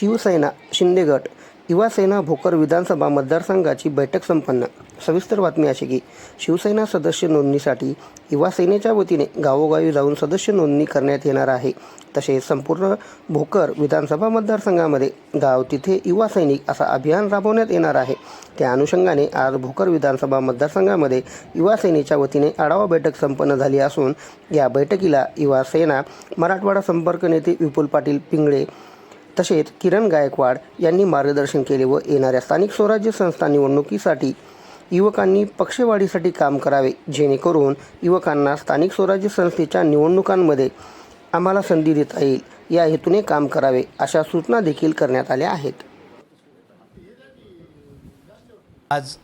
शिवसेना शिंदेगट युवासेना भोकर विधानसभा मतदारसंघाची बैठक संपन्न. सविस्तर बातमी अशी की शिवसेना सदस्य नोंदणीसाठी युवासेनेच्या वतीने गावोगावी जाऊन सदस्य नोंदणी करण्यात येणार आहे. तसेच संपूर्ण भोकर विधानसभा मतदारसंघामध्ये गाव तिथे युवा सैनिक असा अभियान राबवण्यात येणार आहे. त्या अनुषंगाने आज भोकर विधानसभा मतदारसंघामध्ये युवा सेनेच्या वतीने आढावा बैठक संपन्न झाली असून या बैठकीला युवा सेना मराठवाडा संपर्क नेते विपुल पाटील पिंगळे तसेच किरण गायकवाड यांनी मार्गदर्शन केले व येणाऱ्या स्थानिक स्वराज्य संस्था निवडणुकीसाठी युवकांनी पक्षवाढीसाठी काम करावे जेणेकरून युवकांना स्थानिक स्वराज्य संस्थेच्या निवडणुकांमध्ये आम्हाला संधी देता येईल या हेतूने काम करावे अशा सूचना देखील करण्यात आल्या आहेत. आज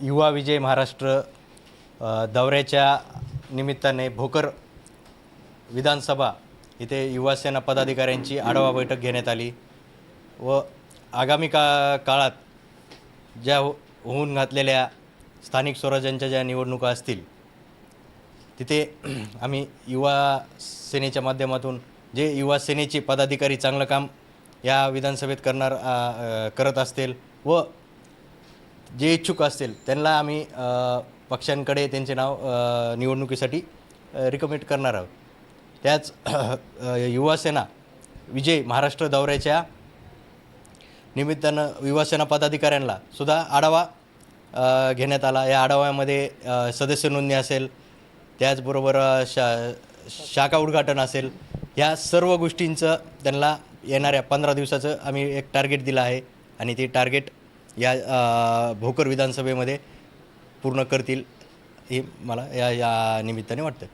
युवा विजय महाराष्ट्र दौऱ्याच्या निमित्ताने भोकर विधानसभा इथे युवा सेना पदाधिकाऱ्यांची आढावा बैठक घेण्यात आली व आगामी का काळात ज्या हो होऊन घातलेल्या स्थानिक स्वराज्यांच्या ज्या निवडणुका असतील तिथे आम्ही युवा सेनेच्या माध्यमातून जे युवा सेनेचे पदाधिकारी चांगलं काम या विधानसभेत करणार करत असतील व जे इच्छुक असतील त्यांना आम्ही पक्षांकडे त्यांचे नाव निवडणुकीसाठी रिकमेंड करणार आहोत. त्याच युवासेना विजय महाराष्ट्र दौऱ्याच्या निमित्तानं युवासेना पदाधिकाऱ्यांना सुद्धा आढावा घेण्यात आला. या आढाव्यामध्ये सदस्य नोंदणी असेल त्याचबरोबर शा शाखा उद्घाटन असेल ह्या सर्व गोष्टींचं त्यांना येणाऱ्या पंधरा दिवसाचं आम्ही एक टार्गेट दिलं आहे आणि ते टार्गेट या भोकर विधानसभेमध्ये पूर्ण करतील हे मला या या निमित्ताने वाटतं.